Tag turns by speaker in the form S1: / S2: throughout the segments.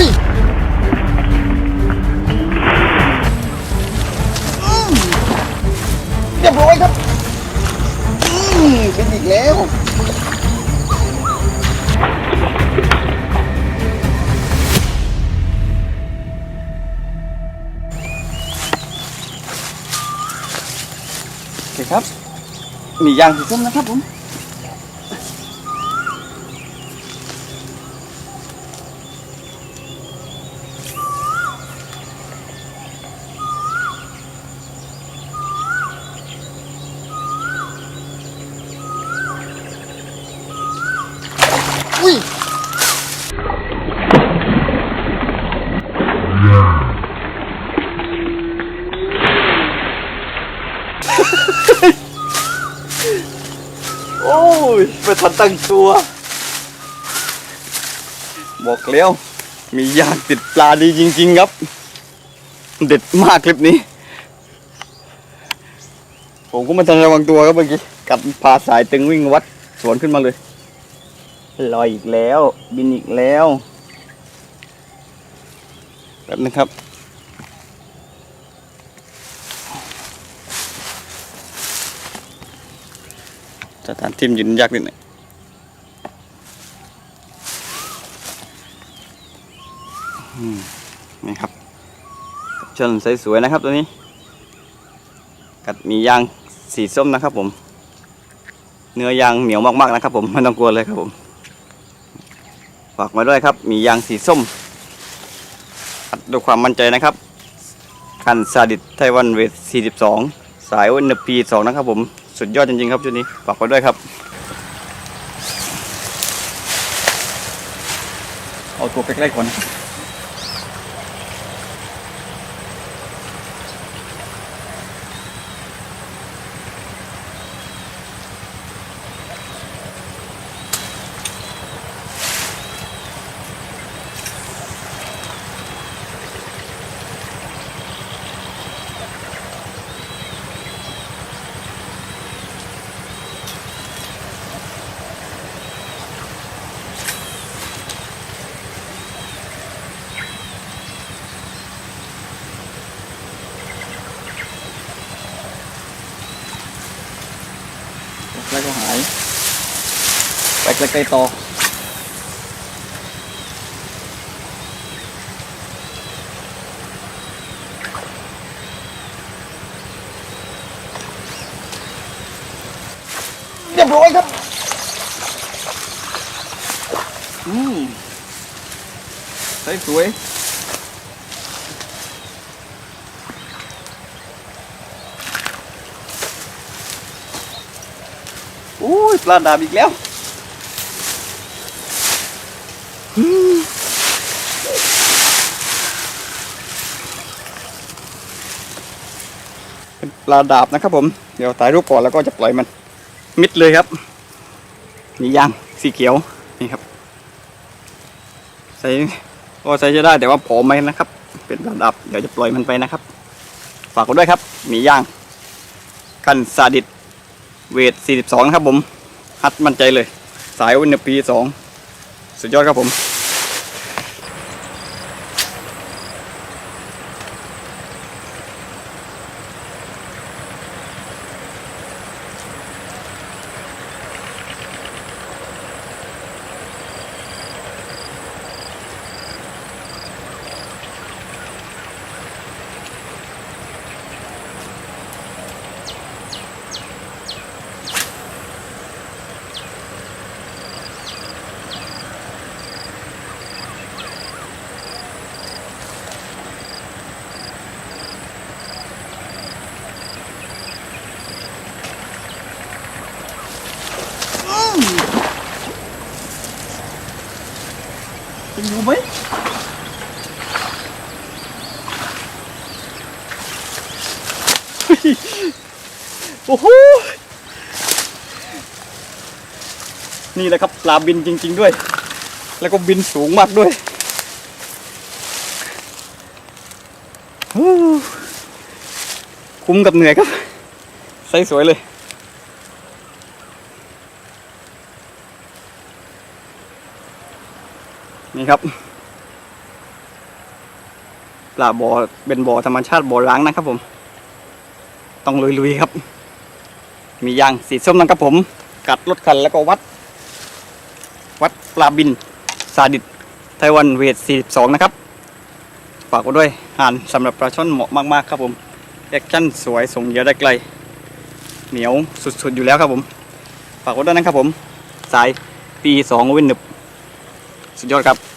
S1: อุ้ยเรียบร้อยครับเป็นอีกแล้วโอเคครับ มียางสีส้มนะครับผม ยไม่ทันตั้งตัว บอกแล้ว มียางติดปลาดีจริง ๆ ครับ เด็ดมากคลิปนี้ ผมก็ไม่ทันระวังตัวครับเมื่อกี้ กัดพาสายตึงวิ่งวัด สวนขึ้นมาเลยลอยอีกแล้ว บินอีกแล้วแบบนึงครับ สถานทิมยืนยากนิดหน่อยอืมนี่ครับเชิญสวยๆนะครับตัวนี้ กัดมียางสีส้มนะครับผม เนื้อยางเหนียวมากๆนะครับ ผมไม่ต้องกลัวเลยครับผมฝากมาด้วยครับ มียางสีส้มอัดด้วยความมั่นใจนะครับคันซาดิสไต้หวันเวท42 สายวันปี2นะครับผม สุดยอดจริงๆครับชุดนี้ฝากไว้ด้วยครับ เอาตัวใกล้ๆก่อน แล้วก็หายไปใกลๆต่อเรียบร้อยครับ อืมใส่สวย อุ้ยปลาดาบอีกแล้วเป็นปลาดาบนะครับผม เดี๋ยวถ่ายรูปก่อนแล้วก็จะปล่อยมัน มิดเลยครับ นี่ยางสีเขียวนี่ครับ ใส่ก็ใส่จะได้แต่ว่าผอมไหมนะครับ เป็นปลาดาบเดี๋ยวจะปล่อยมันไปนะครับ ฝากกันด้วยครับ มีย่างกันซาดิส เวท 42 นะครับผม ฮัดมั่นใจเลย สายวินปี 2 สุดยอดครับผม โอ้โหนี่แหละครับปลาบินจริง ๆด้วย แล้วก็บินสูงมากด้วยคุ้มกับเหนื่อยครับใส่สวยเลย นี่ครับลาบ่อเป็นบ่อธรรมชาติบ่อล้างนะครับผม ต้องลุยๆครับ มียางสีส้มนะครับผม กัดรถคันแล้วก็วัด วัดปลาบินซาดิสไต้หวันเวท 42 นะครับ ฝากไว้ด้วยหานสำหรับปลาช่อนเหมาะมากๆครับผมแอคชั่นสวยส่งเยื่อได้ไกล เหนียวสุดๆอยู่แล้วครับผม ฝากไว้ด้วยนะครับผม สายปีสองวินหนึบสุดยอดครับ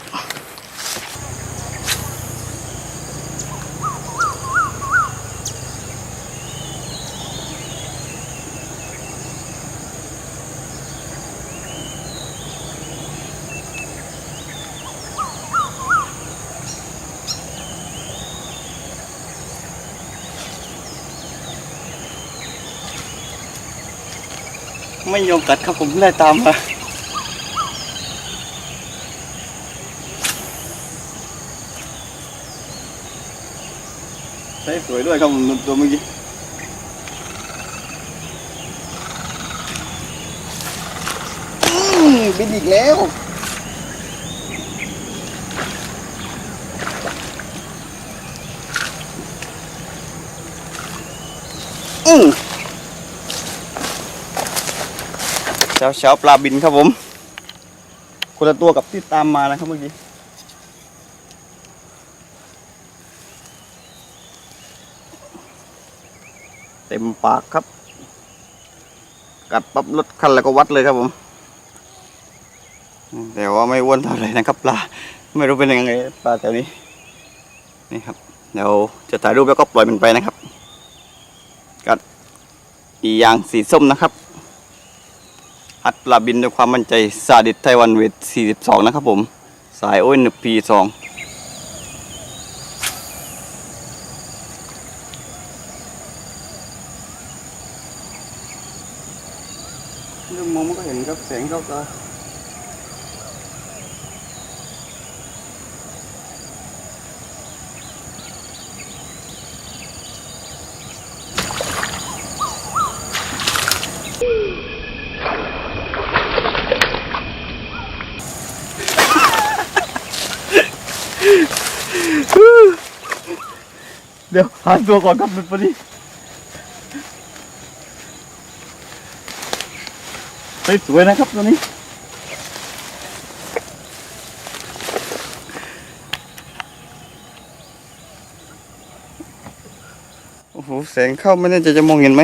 S1: ไม่ยอมกัดครับผมไล่ตามมาใช้สวยด้วยครับผมตัวเมื่อกี้บินอีกแล้วอืม เช้าเช้าปลาบินครับผม คนละตัวกับที่ตามมานะครับเมื่อกี้เต็มปากครับ กัดปั๊บรถคันแล้วก็วัดเลยครับผม แต่ว่าไม่อ้วนเท่าไหร่นะครับปลา ไม่รู้เป็นยังไงปลาแถวนี้ นี่ครับ เดี๋ยวจะถ่ายรูปแล้วก็ปล่อยมันไปนะครับ กัดอียางสีส้มนะครับ อัดปลาบินด้วยความมั่นใจซาดิสไต้หวันเวท 42 นะครับผม สายโอ้ยหนึบพีสองมองมันก็เห็นครับแสงเข้าต เดี๋ยวหาตัวก่อนครับมันพอดีเฮ้ยสวยนะครับตัวนี้โอ้โหแสงเข้าไม่แน่ใจจะมองเห็นไหม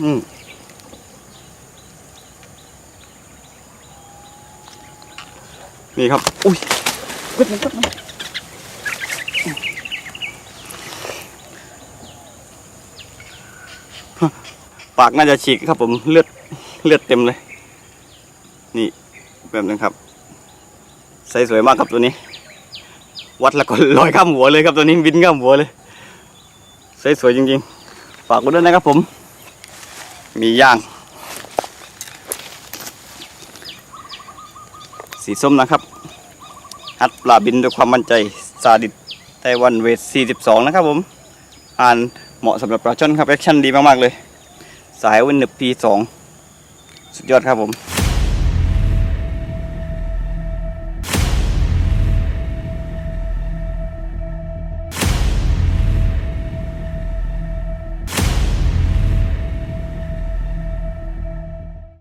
S1: อืม นี่ครับ อุ้ยกดมันกดมันปากน่าจะฉีกครับผมเลือดเลือดเต็มเลย นี่แบบนึงครับใสสวยมากครับตัวนี้ วัดแล้วก็ลอยข้ามหัวเลยครับตัวนี้บินข้ามหัวเลยใสสวยจริงๆ ฝากไว้ด้วยนะครับผม มีย่างสีส้มนะครับ อัดปลาบินด้วยความมั่นใจซาดิตไต้หวันเวท 42 นะครับผมอ่านเหมาะสำหรับปลาช่อนครับแอคชั่นดีมากๆเลย สายวินหนึบ P2 สุดยอดครับผม